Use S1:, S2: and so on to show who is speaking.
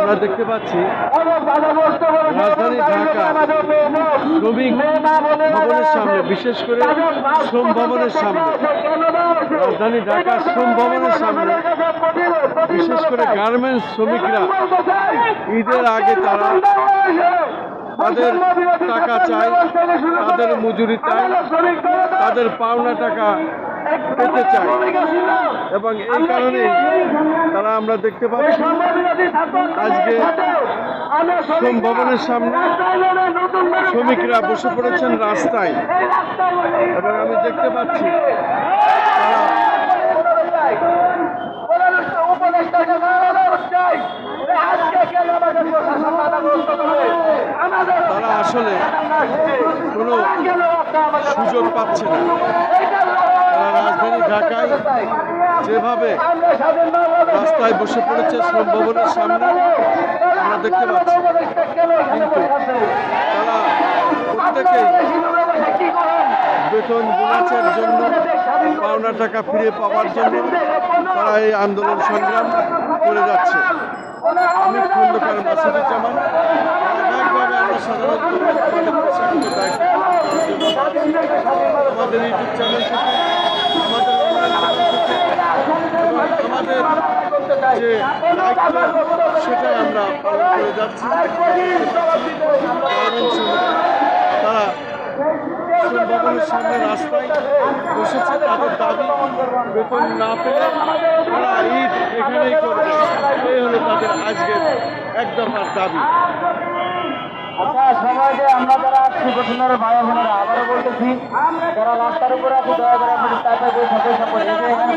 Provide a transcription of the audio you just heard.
S1: আমরা দেখতে পাচ্ছি রাজধানী ঢাকা, শ্রমিক ভবনের সামনে, বিশেষ করে শ্রম ভবনের সামনে? রাজধানী ঢাকা শ্রম ভবনের সামনে, বিশেষ করে গার্মেন্টস শ্রমিকরা, ঈদের আগে তারা। তাদের টাকা
S2: করে
S1: তাদের মজুরি
S2: জনতা
S1: তাদের পাওনা টাকা পেতে
S2: ছিল।
S1: এবং এই কারণেই তারা আমরা দেখতে পাচ্ছি আজকে শ্রম ভবনের সামনে শ্রমিকরা বসে পড়েছেন রাস্তায়। এবং আমি দেখতে পাচ্ছি
S2: উপদেষ্টাকে জানানো চাই যে আজকে কেন আমাদের প্রশাসন বাধাগ্রস্ত করে? আমাদের
S1: তারা আসলে কোনো সুযোগ পাচ্ছে না রাজধানী ঢাকায় যেভাবে রাস্তায় বসে পড়েছে শ্রম ভবনের সামনে, আমরা দেখতে পাচ্ছি
S2: উপদেষ্টা কেন এখানে বসে আছে?
S1: তারা
S2: আপনারা
S1: প্রত্যেকেই
S2: বেশি দূরে বসে কি করেন?
S1: বেতন বোনাসের জন্য পাওনা টাকা ফিরে পাওয়ার জন্য তারা এই আন্দোলন সংগ্রাম করে যাচ্ছে আমি খন্দকার মাসুদুজ্জামান আমাদের ইউটিউব চ্যানেল থেকে আমাদের অনলাইন আমাদের যে সেটাই আমরা পালন করে যাচ্ছি তারা ভবনের সামনে রাস্তায় বসেছে তাদের দাবি বেতন না পেলে তারা ঈদ এখানেই করবে এই হলো তাদের আজকের এক দফার দাবি
S2: আচ্ছা সবাইকে আমরা যারা আছি বসুন্ধরা ভাই বোনেরা, আবারও বলতেছি, যারা রাস্তার উপরে আছে, দয়া করে আপনাদের তাড়াতাড়ি সকল সকল এখানে